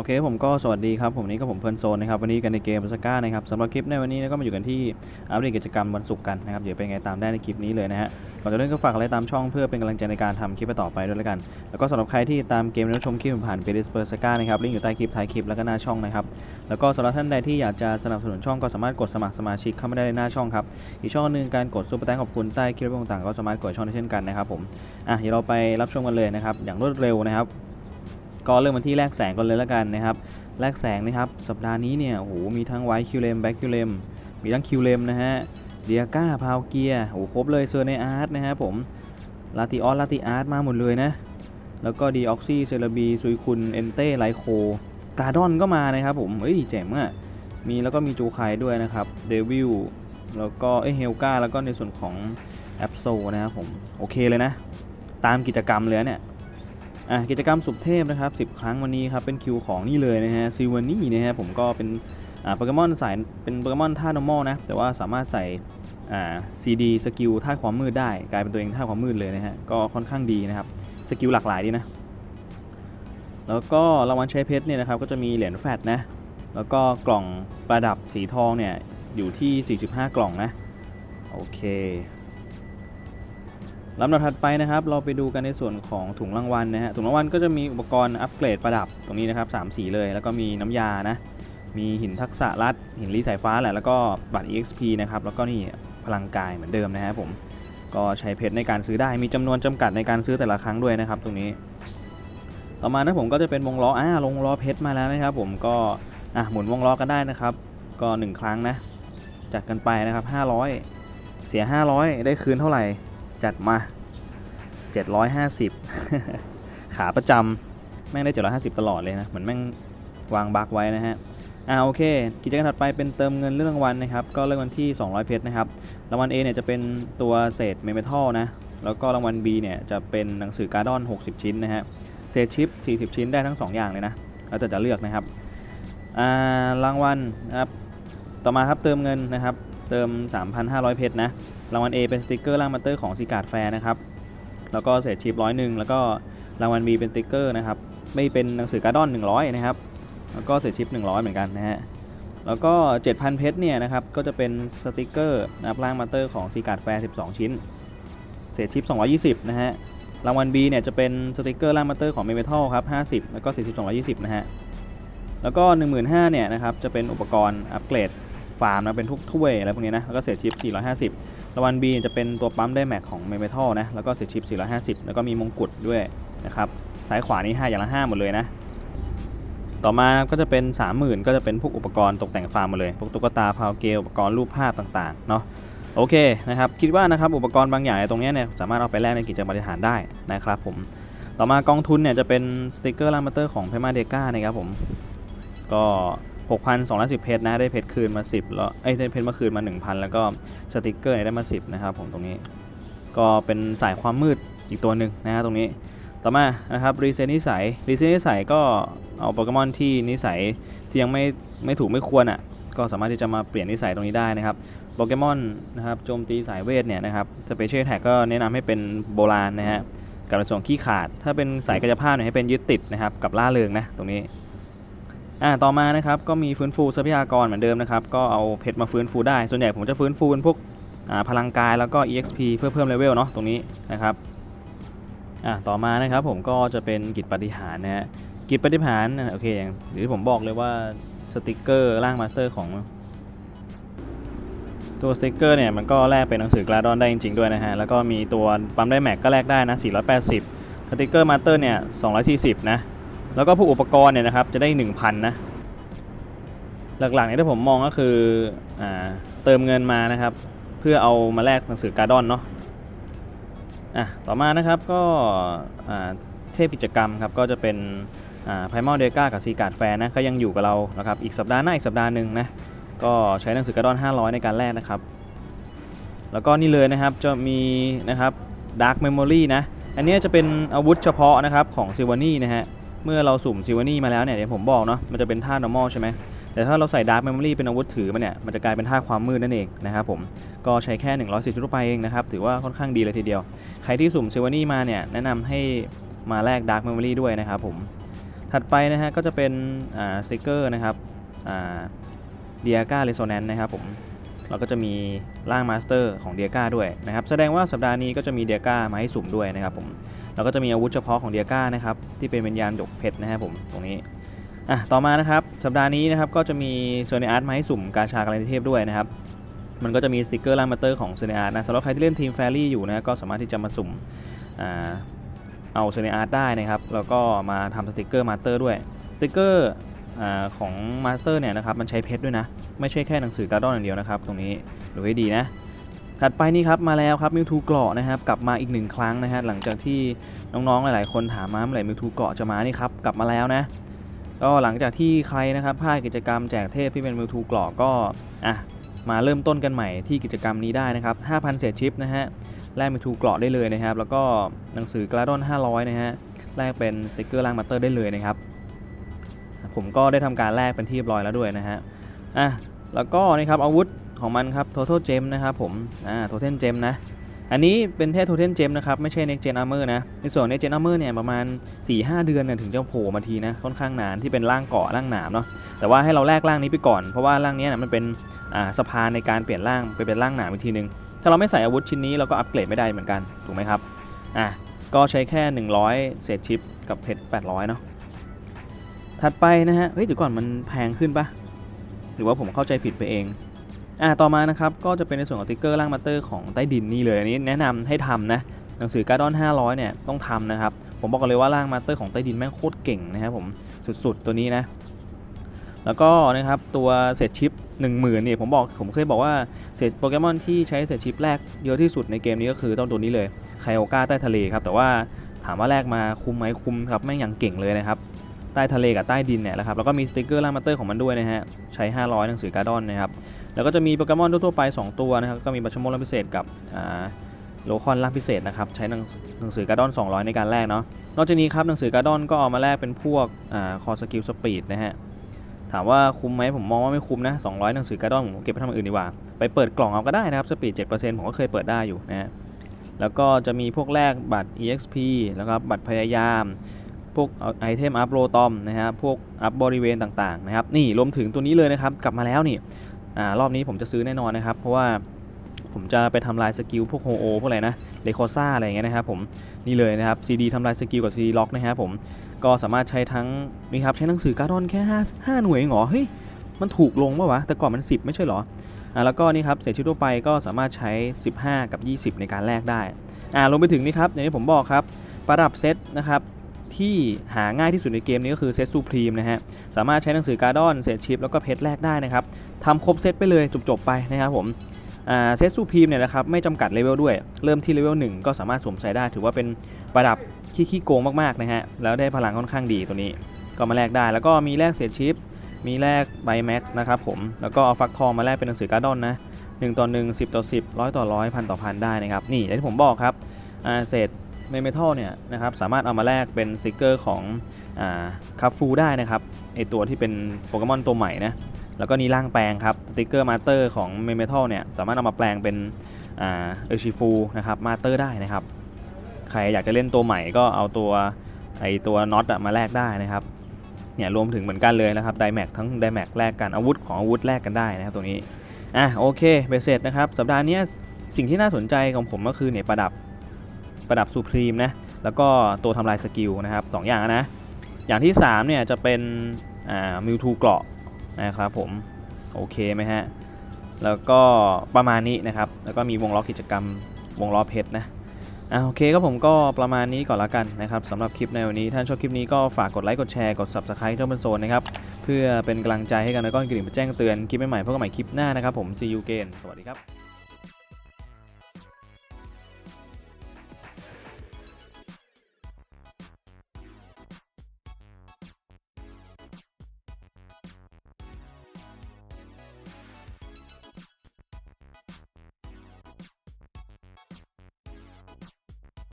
โอเคผมก็สวัสดีครับผมนี้ก็ผมเพลินโซนนะครับวันนี้กันในเกมสก้านะครับสำหรับคลิปในวันนี้ก็มาอยู่กันที่อัปเดตกิจกรรมวันศุกร์กันนะครับเดี๋ยวเป็นไงตามได้ในคลิปนี้เลยนะฮะก่อนจะเริ่มก็ฝากอะไรตามช่องเพื่อเป็นกำลังใจในการทำคลิปต่อไปด้วยแล้วกัน แล้วก็สำหรับใครที่ตามเกมแล้วชมคลิปผ่านเฟซบุ๊กสก้านะครับลิงก์อยู่ใต้คลิปท้ายคลิปแล้วก็หน้าช่องนะครับแล้วก็สำหรับท่านใดที่อยากจะสนับสนุนช่องก็สามารถกดสมัครสมาชิกเข้ามาได้ในหน้าช่องครับอีกช่องหนึ่งการกดซุปเปอร์แตงขอบคุณใต้คลิปต่างๆก็สามารถกดช่องได้เช่นกันนะครับผมอะเดี๋ยวเราไปรับชมกันเลยนะครับอย่างรวดเร็วนะครับ ก็เริ่มกันที่แรกแสงก่อนเลยแล้วกันนะครับแรกแสงนะครับสัปดาห์นี้เนี่ยโอ้โหมีทั้งไวท์คิวเลมแบ็กคิวเลมมีทั้งคิวเลมนะฮะเดียก้าพาวเกียโอ้โหครบเลยเซอร์ในอาร์ตนะฮะผมลาติออสลาติอาร์ตมาหมดเลยนะแล้วก็ดีออกซี่เซราบีซุยคุณเอนเต้ไลโคกาดอนก็มานะครับผมเฮ้ยเจ๋งอะมีแล้วก็มีจูไคด้วยนะครับเดวิลแล้วก็เอเฮลกาแล้วก็ในส่วนของแอปโซนะครับผมโอเคเลยนะ ตามกิจกรรมเลยเนี่ย อะกิจกรรมสุบเทพนะครับ 10 ครั้งวันนี้ครับเป็นคิวของนี่เลยนะฮะซิวานี่นะฮะผมก็เป็นอ่าโปเกมอนสายเป็นโปเกมอนท่า normal นะแต่ว่าสามารถใส่อ่าซีดีสกิลท่าความมืดได้ กลายเป็นตัวเองท่าความมืดเลยนะฮะก็ค่อนข้างดีนะครับสกิลหลากหลายดีนะแล้วก็รางวัลใช้เพชรเนี่ยนะครับก็จะมีเหรียญแฟตนะแล้วก็กล่องประดับสีทองเนี่ยอยู่ที่ 45 กล่องนะโอเค ลำดับถัดไปนะครับ เราไปดูกันในส่วนของถุงรางวัลนะฮะถุงรางวัลก็จะมีอุปกรณ์อัปเกรดประดับตรงนี้นะครับสามสีเลย แล้วก็มีน้ำยานะ มีหินทักษะรัด หินรีสายฟ้าแหละแล้วก็บัตร EXP นะครับแล้วก็นี่พลังกายเหมือนเดิมนะฮะผมก็ใช้เพชรในการซื้อได้มีจำนวนจำกัดในการซื้อแต่ละครั้งด้วยนะครับ ตรงนี้ ต่อมานะผมก็จะเป็นวงล้ออ่าลงล้อเพชรมาแล้วนะครับ ผมก็อะหมุนวงล้อกันได้นะครับ ก็ 1 ครั้งนะจัดกันไปนะครับ500 เสีย 500 ได้คืนเท่าไหร่ จัดมา 750 ขาประจำแม่งได้ 750 ตลอดเลยนะ เหมือนแม่งวางบักไว้นะฮะอ่าโอเค กิจกรรมถัดไปเป็นเติมเงินเรื่องรางวัลนะครับ ก็เริ่มวันที่ 200 เพชรนะครับ รางวัล A เนี่ยจะเป็นตัวเศษเมทัลนะ แล้วก็รางวัล B เนี่ยจะเป็นหนังสือการ์ดอน 60 ชิ้นนะฮะ เศษชิป 40 ชิ้นได้ทั้ง 2 อย่างเลยนะ แล้วแต่จะเลือกนะครับ อ่ารางวัลนะครับ ต่อมาครับเติมเงินนะครับ เติม 3,500 เพชรนะ รางวัล A เป็นสติกเกอร์ล่างมาเตอร์ของซีการ์ดแฟร์นะครับ แล้วก็เศษชิปร้อยหนึ่งแล้วก็รางวัล B เป็นสติกเกอร์นะครับ ไม่เป็นหนังสือการ์ดอน 100 นะครับ แล้วก็เศษชิป100 เหมือนกันนะฮะ แล้วก็ 7,000 เพชรเนี่ยนะครับ ก็จะเป็นสติกเกอร์นะครับล่างมาเตอร์ของซีการ์ดแฟร์12 ชิ้น เศษชิป220 นะฮะ รางวัล B เนี่ยจะเป็นสติกเกอร์ล่างมาเตอร์ของเมเมทัลครับ50 แล้วก็เศษชิป220 นะฮะ แล้วก็ 15,000เนี่ยนะครับ จะเป็นอุปกรณ์อัปเกรด ฟาร์มนะเป็นทุกถ้วยอะไรพวกนี้นะแล้วก็เศษชิป 450รางวัล B จะเป็นตัวปั๊มได้แม็กของเมเมทัลนะแล้วก็เศษชิป 450 แล้วก็มีมงกุฎด้วยนะครับซ้ายขวานี่5อย่างละ5หมดเลยนะต่อมาก็จะเป็น 30,000 ก็จะเป็นพวกอุปกรณ์ตกแต่งฟาร์มหมดเลยพวกตุ๊กตาพาวเกลอุปกรณ์รูปภาพต่างๆเนาะโอเคนะครับคิดว่านะครับอุปกรณ์บางอย่างตรงนี้เนี่ยสามารถเอาไปแลกในกิจกรรมบริหารได้นะครับผมต่อมากองทุนเนี่ยจะเป็นสติกเกอร์ลามาเตอร์ของเพมาเดกานะครับผมก็ 6,210 เพชรนะได้เพชรคืนมา 10 แล้วเอ้ยได้เพชรมาคืนมา 1,000 แล้วก็สติกเกอร์ได้มา 10 นะครับผมตรงนี้ ก็เป็นสายความมืดอีกตัวหนึ่งนะฮะตรงนี้ต่อมานะครับรีเซ็ตนิสัยรีเซ็ตนิสัยก็เอาโปเกมอนที่นิสัยที่ยังไม่ไม่ถูกไม่ควรอะก็สามารถที่จะมาเปลี่ยนนิสัยตรงนี้ได้นะครับโปเกมอนนะครับโจมตีสายเวทเนี่ยนะครับสเปเชียลแท็กก็แนะนำให้เป็นโบราณนะฮะกับส่วนขี้ขาด ถ้าเป็นสายกายภาพเนี่ยให้เป็นยึดติดนะครับกับล่าเริงนะตรงนี้ อ่าต่อมานะครับก็มีฟื้นฟูทรัพยากรเหมือนเดิมนะครับก็เอาเพชรมาฟื้นฟูได้ ส่วนใหญ่ผมจะฟื้นฟูเป็นพวกอ่าพลังกายแล้วก็ exp เพื่อเพิ่มเลเวลเนาะตรงนี้นะครับอะต่อมานะครับผมก็จะเป็นกิจปฏิหารนะฮะกิจปฏิหารโอเคอย่างหรือผมบอกเลยว่าสติกเกอร์ร่างมาสเตอร์ของตัวสติกเกอร์เนี่ยมันก็แลกเป็นหนังสือกราดอนได้จริงๆด้วยนะฮะแล้วก็มีตัวปั๊มได้แม็กก็แลกได้นะ480สติกเกอร์มาสเตอร์เนี่ย240นะ แล้วก็พวกอุปกรณ์เนี่ยนะครับจะได้ 1,000 นะ หลักๆเนี่ยที่ผมมองก็คืออเติมเงินมานะครับ เพื่อเอามาแลกหนังสือการ์ดอนเนาะอะต่อมานะครับก็เทพกิจกรรมครับก็จะเป็นไพมอลเดก้ากับซีการ์ดแฟร์นะก็ยังอยู่กับเรานะครับอีกสัปดาห์หน้าอีกสัปดาห์หนึ่งนะก็ใช้หนังสือกระดอน 500 ในการแลกนะครับ แล้วก็นี่เลยนะครับจะมีนะครับดาร์ m เมมโมรีนะ อันนี้จะเป็นอาวุธเฉพาะนะครับของซิวานี่นะฮะ เมื่อเราสุ่มซิวานี่มาแล้วเนี่ยเดี๋ยวผมบอกเนาะมันจะเป็นท่า normal ใช่ไหมแต่ถ้าเราใส่ดาร์ m เมมโมรีเป็นอาวุธถือมันเนี่ยมันจะกลายเป็นท่าความมืดนั่นเองนะครับผมก็ใช้แค่110ทั่วไปเองนะครับถือว่าค่อนข้างดีเลยทีเดียว ใครที่สุ่มเซวานี่มาเนี่ยแนะนำให้มาแลกดาร์ m เมมโมรีด้วยนะครับผมถัดไปนะฮะก็จะเป็นอ่าสติกเกอร์นะครับอ่าเดียก้าเรโซแนนนะครับผมเราก็จะมีร่างมาสเตอร์ของเดียก้าด้วยนะครับแสดงว่าสัปดาห์นี้ก็จะมีเดียก้ามาให้สุ่มด้วยนะครับผม เราก็จะมีอาวุธเฉพาะของเดียก้านะครับที่เป็นวิญญาณหยกเพชรนะครับผมตรงนี้อะต่อมานะครับสัปดาห์นี้นะครับก็จะมีโซนอาร์ตมาให้สุ่มกาชากาลเทพด้วยนะครับมันก็จะมีสติกเกอร์ลามาเตอร์ของเซเนอาร์ตนะสำหรับใครที่เล่นทีมแฟรี่อยู่นะก็สามารถที่จะมาสุ่มอ่าเอาเซเนอาร์ตได้นะครับแล้วก็มาทำสติกเกอร์มาสเตอร์ด้วยสติกเกอร์อ่าของมาสเตอร์เนี่ยนะครับมันใช้เพชรด้วยนะ ไม่ใช่แค่หนังสือการ์ดอนอย่างเดียวนะครับ ตรงนี้ดูให้ดีนะ ถัดไปนี่ครับมาแล้วครับมิวทูเกราะนะครับกลับมาอีกหนึ่งครั้งนะฮะหลังจากที่น้องๆหลายๆ คนถามมาเมื่อไหร่มิวทูเกราะจะมานี่ครับกลับมาแล้วนะก็หลังจากที่ใครนะครับพลาดกิจกรรมแจกเทพที่เป็นมิวทูเกราะก็อะมาเริ่มต้นกันใหม่ที่กิจกรรมนี้ได้นะครับ5,000เศษชิปนะฮะแลกเป็นทูเกราะได้เลยนะครับ แล้วก็หนังสือกราดอน500นะฮะแลกเป็นสติกเกอร์ล่างมาเตอร์ได้เลยนะครับ ผมก็ได้ทำการแลกเป็นที่เรียบร้อยแล้วด้วยนะฮะอะแล้วก็นี่ครับอาวุธ ของมันครับ Total Gem นะครับผมอ่า Total Gem นะ อันนี้เป็นแค่ Total Gem นะครับ ไม่ใช่ Next Gen Armor นะ ในส่วน Next Gen Armor เนี่ยประมาณ 4-5 เดือนเนี่ยถึงจะโผล่มาทีนะ ค่อนข้างนานที่เป็นร่างเกาะร่างหนามเนาะ แต่ว่าให้เราแลกร่างนี้ไปก่อน เพราะว่าร่างนี้นะมันเป็นอ่าสะพานในการเปลี่ยนร่างไปเป็นร่างหนามอีกทีนึง ถ้าเราไม่ใส่อาวุธชิ้นนี้เราก็อัปเกรดไม่ได้เหมือนกัน ถูกไหมครับ อะ ก็ใช้แค่ 100 เศษชิปกับเพชร 800 เนาะ ถัดไปนะฮะ เฮ้ยเดี๋ยวก่อนมันแพงขึ้นปะหรือว่าผมเข้าใจผิดไปเอง อะต่อมานะครับก็จะเป็นในส่วนของติ๊กเกอร์ร่างมาเตอร์ของใต้ดินนี่เลยอันนี้แนะนำให้ทำนะหนังสือการ์ดอน500 เนี่ยต้องทำนะครับ ผมบอกกันเลยว่าร่างมาสเตอร์ของใต้ดินแม่งโคตรเก่งนะครับผมสุดๆตัวนี้นะ แล้วก็นะครับตัวเศษชิป 10,000เนี่ยผมบอกผมเคยบอกว่าเศษโปเกมอนที่ใช้เศษชิปแรกเยอะที่สุดในเกมนี้ก็คือต้องตัวนี้เลยไคโอก้าใต้ทะเลครับ แต่ว่าถามว่าแรกมาคุมไหมคุมครับแม่งอย่างเก่งเลยนะครับใต้ทะเลกับใต้ดินเนี่ยแหละครับแล้วก็มีสติกเกอร์ล่างมาสเตอร์ของมันด้วยนะฮะใช้ 500 หนังสือการ์ดอนนะครับ แล้วก็จะมีโปเกมอนทั่วไป 2 ตัวนะครับ ก็มีบัชโมล่างพิเศษกับอ่าโลคอนล่างพิเศษนะครับ ใช้หนังหนังสือการ์ดอน 200 ในการแลกเนาะ นอกจากนี้ครับหนังสือการ์ดอนก็เอามาแลกเป็นพวกอ่าคอสกิลสปีดนะฮะ ถามว่าคุ้มไหมผมมองว่าไม่คุ้มนะ 200 หนังสือการ์ดอนผมเก็บไปทำอื่นดีกว่า ไปเปิดกล่องเอาก็ได้นะครับ สปีด 7%ผมก็เคยเปิดได้อยู่นะฮะ แล้วก็จะมีพวกแลกบัตร EXP แล้วก็บัตรพยายามพวกไอเทมอัพโรตอมนะฮะพวกอัพบริเวณต่างๆนะครับนี่รวมถึงตัวนี้เลยนะครับ กลับมาแล้วนี่ อ่ารอบนี้ผมจะซื้อแน่นอนนะครับ เพราะว่าผมจะไปทำลายสกิลพวกโฮโอพวกอะไรนะเลโคซ่าอะไรอย่างเงี้ยนะครับผมนี่เลยนะครับ CD ทำลายสกิลกับ CD ล็อกนะครับผมก็สามารถใช้ทั้งนี่ครับใช้หนังสือการ์ดอนแค่5 5หน่วยเหรอเฮ้ยมันถูกลงปะวะแต่ก่อนมัน 10 ไม่ใช่เหรออ่าแล้วก็นี่ครับเศษชิ้นทั่วไปก็สามารถใช้ 15 กับ 20 ในการแลกได้อ่ารวมไปถึงนี่ครับอย่างที่ผมบอกครับประดับเซตนะครับที่หาง่ายที่สุดในเกมนี้ก็คือเซตซูพรีมนะฮะ สามารถใช้หนังสือการ์ดอนเศษชิปแล้วก็เพชรแลกได้นะครับทำครบเซตไปเลยจบๆไปนะครับผมเซตซูพีมเนี่ยนะครับไม่จำกัดเลเวลด้วย เริ่มที่เลเวล1ก็สามารถสวมใส่ได้ ถือว่าเป็นประดับขี้ขี้โกงมากๆนะฮะแล้วได้พลังค่อนข้างดีตัวนี้ ก็มาแลกได้ แล้วก็มีแลกเศษชิป มีแลกไบแม็กซ์นะครับผมแล้วก็เอาฟักทองมาแลกเป็นหนังสือการ์ดอนนะ1ต่อ1 10 ต่อ 10 100 ต่อ 100 พันต่อพันได้นะครับนี่อย่างที่ผมบอกครับเศษ เมเมทัลเนี่ยนะครับสามารถเอามาแลกเป็นสติกเกอร์ของอ่าคาฟูได้นะครับไอตัวที่เป็นโปเกมอนตัวใหม่นะแล้วก็นี่ร่างแปลงครับสติกเกอร์มาสเตอร์ของเมเมทัลเนี่ยสามารถเอามาแปลงเป็นเอชิฟูนะครับมาสเตอร์ได้นะครับ ใครอยากจะเล่นตัวใหม่ก็เอาตัวไอตัวน็อตมาแลกได้นะครับเนี่ยรวมถึงเหมือนกันเลยนะครับไดแม็กทั้งไดแม็กแลกกันอาวุธของอาวุธแลกกันได้นะครับตัวนี้อะโอเคเบสเสร็จนะครับสัปดาห์นี้สิ่งที่น่าสนใจของผมก็คือเนี่ยประดับ ประดับซูพรีมนะแล้วก็ตัวทำลายสกิลนะครับสองอย่างนะ อย่างที่3เนี่ยจะเป็นมิวทูเกราะนะครับผมโอเคไหมฮะแล้วก็ประมาณนี้นะครับ แล้วก็มีวงล้อกิจกรรมวงล้อเพชรนะอะโอเคก็ผมก็ประมาณนี้ก่อนละกันนะครับสำหรับคลิปในวันนี้ท่านชอบคลิปนี้ก็ฝากกดไลค์กดแชร์กด subscribe เท่าเป็นโซนนะครับ เพื่อเป็นกำลังใจให้กันแล้วก็กระดิ่งแจ้งเตือนคลิปใหม่ๆพบกันใหม่คลิปหน้านะครับผม see you again สวัสดีครับ